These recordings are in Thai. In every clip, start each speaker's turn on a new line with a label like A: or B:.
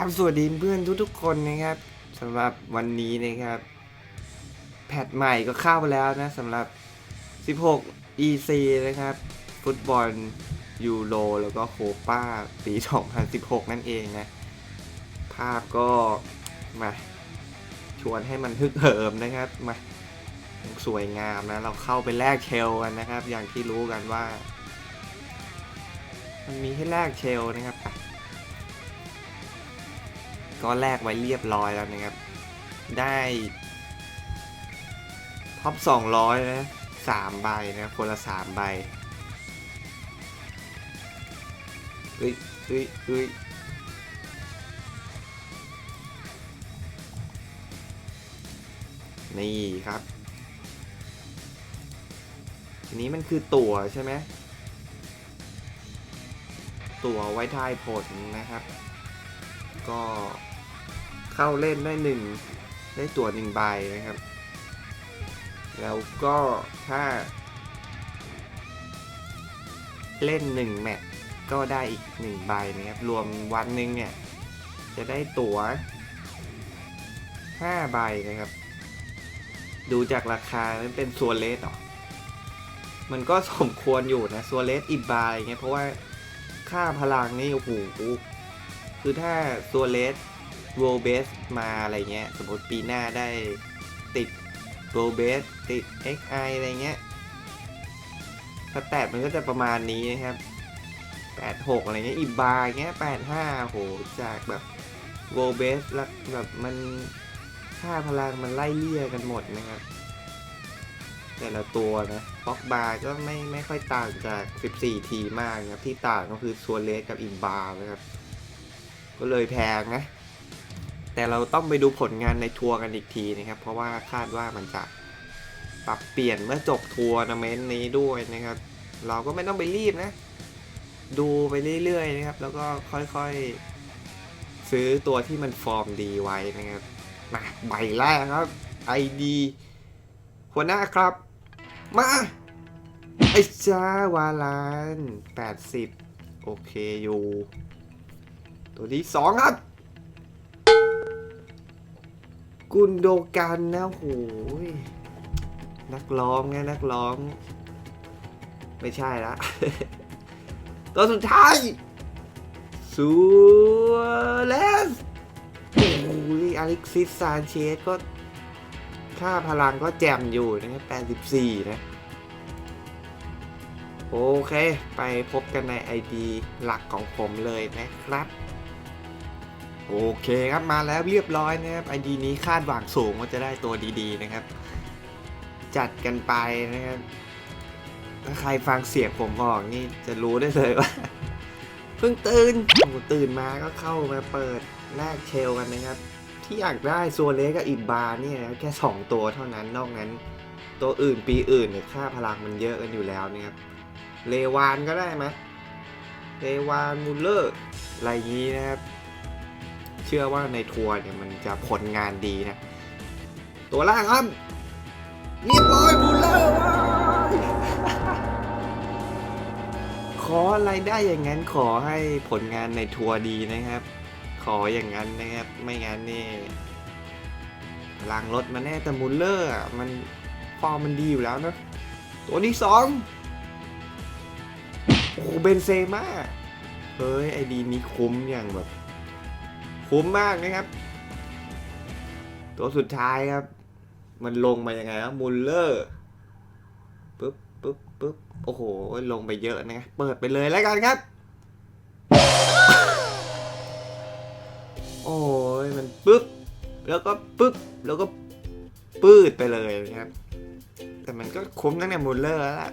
A: ครับสวัสดีเพื่อนทุกๆคนนะครับสำหรับวันนี้นะครับ แพทใหม่ก็เข้าไปแล้วนะสำหรับ 16 EC นะครับ ฟุตบอลยูโรแล้วก็โคป้าปี 2016 นั่นเองนะ ภาพก็มาชวนให้มันฮึกเหิมนะครับมาสวยงามนะ เราเข้าไปแลกเชลกันนะครับ อย่างที่รู้กันว่า มันมีให้แลกเชลนะครับ ก็แลกไว้เรียบร้อยแล้วนะครับ ได้ท็อป200 นะสามใบนะคนละสามใบเฮ้ยเฮ้ยเฮ้ยนี่ครับทีนี้มันคือตั๋วใช่ไหมตั๋วไว้ทายผลนะครับ ก็ เข้าเล่นได้หนึ่งได้ตั๋วหนึ่งใบนะครับ แล้วก็ถ้า เล่นหนึ่งแมตช์ก็ได้อีกหนึ่งใบนะครับ รวมวันหนึ่งเนี่ย จะได้ตั๋วห้าใบนะครับ ดูจากราคามันเป็นซัวเลสหรอ มันก็สมควรอยู่นะซัวเลสอีกใบอะไรเงี้ยเพราะว่าค่าพลังนี่โอ้โหคือถ้าตัวเลส โรเบสมาอะไรเงี้ย สมมติปีหน้าได้ติดโรเบสติด XI อะไรเงี้ยสแตทมันก็จะประมาณนี้นะครับ 86 อะไรเงี้ย อีบาร์เงี้ย 85โห จากแบบโรเบสแล้วแบบมันค่าพลังมันไล่เลี่ยกันหมดนะครับ แต่ละตัวนะบ็อกบาก็ไม่ไม่ค่อยต่างจาก 14 ทีมากนะครับ ที่ต่างก็คือซัวเลสกับอิมบาร์นะครับ ก็เลยแพงนะ แต่เราต้องไปดูผลงานในทัวร์กันอีกทีนะครับ เพราะว่าคาดว่ามันจะปรับเปลี่ยนเมื่อจบทัวร์นาเมนต์นี้ด้วยนะครับ เราก็ไม่ต้องไปรีบนะ ดูไปเรื่อยๆนะครับ แล้วก็ค่อยๆ ซื้อตัวที่มันฟอร์มดีไว้นะครับมาใบแรกครับ ID หัวหน้าครับ มาไอจ้าวาลาน 80 โอเคอยู่ ตัวที่สองครับ กุนโดกันนะโหยนักร้องไงนักร้อง ไม่ใช่ละ ตัวสุดท้ายซูเลสโอ้ยอเล็กซิสซานเชสก็ ค่าพลังก็แจ่มอยู่นะครับ 84 นะ โอเค ไปพบกันใน ID หลักของผมเลยนะครับ โอเคครับมาแล้วเรียบร้อยนะครับ ID นี้คาดหวังสูงว่าจะได้ตัวดีๆนะครับ จัดกันไปนะครับถ้าใครฟังเสียงผมออกนี่จะรู้ได้เลยว่า เพิ่งตื่นตื่นมาก็เข้ามาเปิดแลกเชลกันนะครับ ที่อยากได้ซัวเลสกับอิบบาร์เนี่ยแค่ 2 ตัวเท่านั้นนอกนั้น ตัวอื่นปีอื่นเนี่ยค่าพลังมันเยอะกันอยู่แล้วนะครับเลวานก็ได้ไหมเลวานมูลเลอร์อะไรนี้นะครับ เชื่อว่าในทัวร์เนี่ยมันจะผลงานดีนะ ตัวล่างครับเรียบร้อยมูลเลอร์ขออะไรได้อย่างนั้นขอให้ผลงานในทัวร์ดีนะครับ ขออย่างนั้นนะครับ ไม่งั้นนี่พลังรถมาแน่แต่มูลเลอร์อะมันฟอร์มมันดีอยู่แล้วนะ ตัวที่สองโอ้โหเบนเซม่าเฮ้ย ไอดีนี้คุ้มอย่างแบบ คุ้มมากนะครับ ตัวสุดท้ายครับ มันลงมายังไงครับมุลเลอร์ปึ๊บปึ๊บปึ๊บโอ้โห ลงไปเยอะนะเปิดไปเลยแล้วกันครับ โอ้ยมันปึ๊บแล้วก็ปึ๊บแล้วก็ปืดไปเลยนะครับ แต่มันก็คุ้มตั้งแต่มุลเลอร์แล้วล่ะ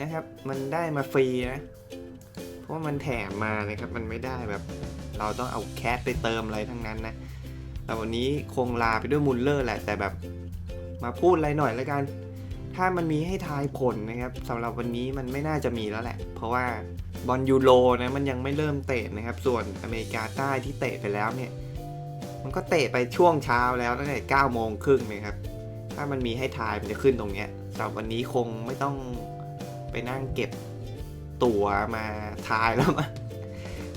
A: นะครับ มันได้มาฟรีนะ เพราะว่ามันแถมมานะครับ มันไม่ได้แบบ เราต้องเอาแคสไปเติมอะไรทั้งนั้นนะแต่วันนี้คงลาไปด้วยมุลเลอร์แหละ แต่แบบมาพูดอะไรหน่อยแล้วกัน ถ้ามันมีให้ทายผลนะครับสำหรับวันนี้มันไม่น่าจะมีแล้วแหละ เพราะว่าบอลยูโรนะมันยังไม่เริ่มเตะนะครับ ส่วนอเมริกาใต้ที่เตะไปแล้วเนี่ย มันก็เตะไปช่วงเช้าแล้วตั้งแต่9โมงครึ่งนะครับ ถ้ามันมีให้ทายมันจะขึ้นตรงเนี้ยสำหรับวันนี้คงไม่ต้องไปนั่งเก็บตั๋วมาทายแล้วมั้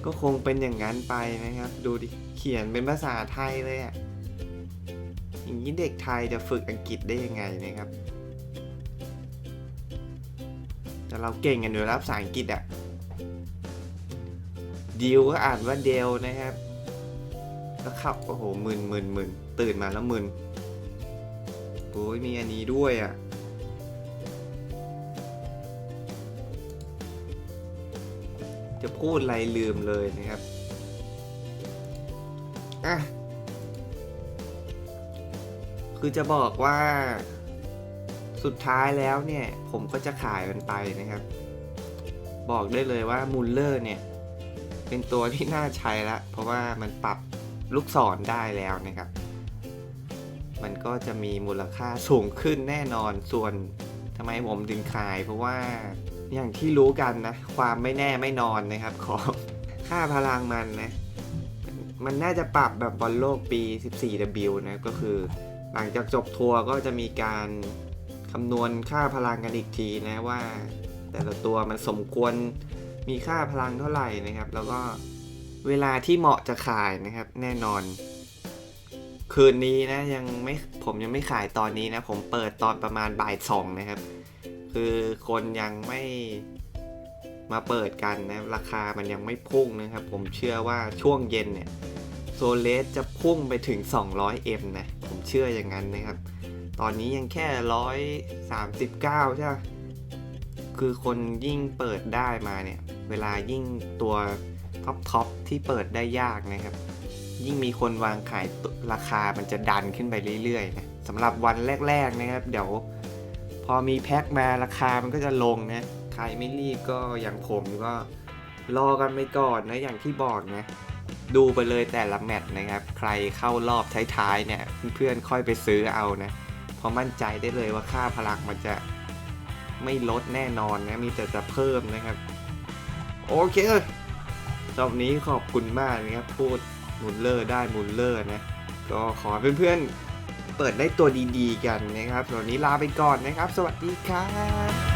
A: ก็คงเป็นอย่างนั้นไปนะครับ ดูดิ เขียนเป็นภาษาไทยเลยอะ่ะอย่างนี้เด็กไทยจะฝึกอังกฤษได้ยังไงนะครับ แต่เราเก่งกันอยู่แล้วภาษาอังกฤษอะ่ะดิวก็อ่านว่าเดลนะครับแล้วขับโอ้โหมึนมึนมึนตื่นมาแล้วมึนโอ้ยมีอันนี้ด้วยอะ จะพูดอะไรลืมเลยนะครับ อะ คือจะบอกว่าสุดท้ายแล้วเนี่ย ผมก็จะขายมันไปนะครับ บอกได้เลยว่ามูลเลอร์เนี่ย เป็นตัวที่น่าใช้ละเพราะว่ามันปรับลูกศรได้แล้วนะครับ มันก็จะมีมูลค่าสูงขึ้นแน่นอนส่วนทำไมผมถึงขายเพราะว่า อย่างที่รู้กันนะ ความไม่แน่ไม่นอนนะครับ ของค่าพลังมันนะ มันน่าจะปรับแบบบอลโลกปี 14W นะก็คือ หลังจากจบทัวร์ก็จะมีการคำนวณค่าพลังกันอีกทีนะว่า แต่ละตัวมันสมควรมีค่าพลังเท่าไหร่นะครับ แล้วก็เวลาที่เหมาะจะขายนะครับ แน่นอน คืนนี้นะยังไม่ผมยังไม่ขายตอนนี้นะ ผมเปิดตอนประมาณบ่ายสองนะครับ คือคนยังไม่มาเปิดกันนะราคามันยังไม่พุ่งนะครับ ผมเชื่อว่าช่วงเย็นเนี่ยโซเลสจะพุ่งไปถึง 200M นะ ผมเชื่ออย่างนั้นนะครับ ตอนนี้ยังแค่ 139 ใช่ไหมคือคนยิ่งเปิดได้มาเนี่ย เวลายิ่งตัวท็อปท็อปที่เปิดได้ยากนะครับ ยิ่งมีคนวางขายราคามันจะดันขึ้นไปเรื่อยๆนะสำหรับวันแรก ๆนะครับ เดี๋ยว อมีแพ็คมาราคามันก็จะลงนะใครไม่รีบก็อย่างผมก็รอกันไปก่อนนะอย่างที่บอกนะดูไปเลยแต่ละแมตช์นะครับ ใครเข้ารอบท้ายๆเนี่ยเพื่อนๆค่อยไปซื้อเอานะเพราะมั่นใจได้เลยว่าค่าพลังมันจะไม่ลดแน่นอนนะมีแต่จะเพิ่มนะครับ โอเครอบนี้ขอบคุณมากนะครับพูดมูลเลอร์ได้มูลเลอร์นะ ก็ขอเพื่อนๆ เปิดได้ตัวดีๆกันนะครับสำหรับวันนี้ลาไปก่อนนะครับ สวัสดีครับ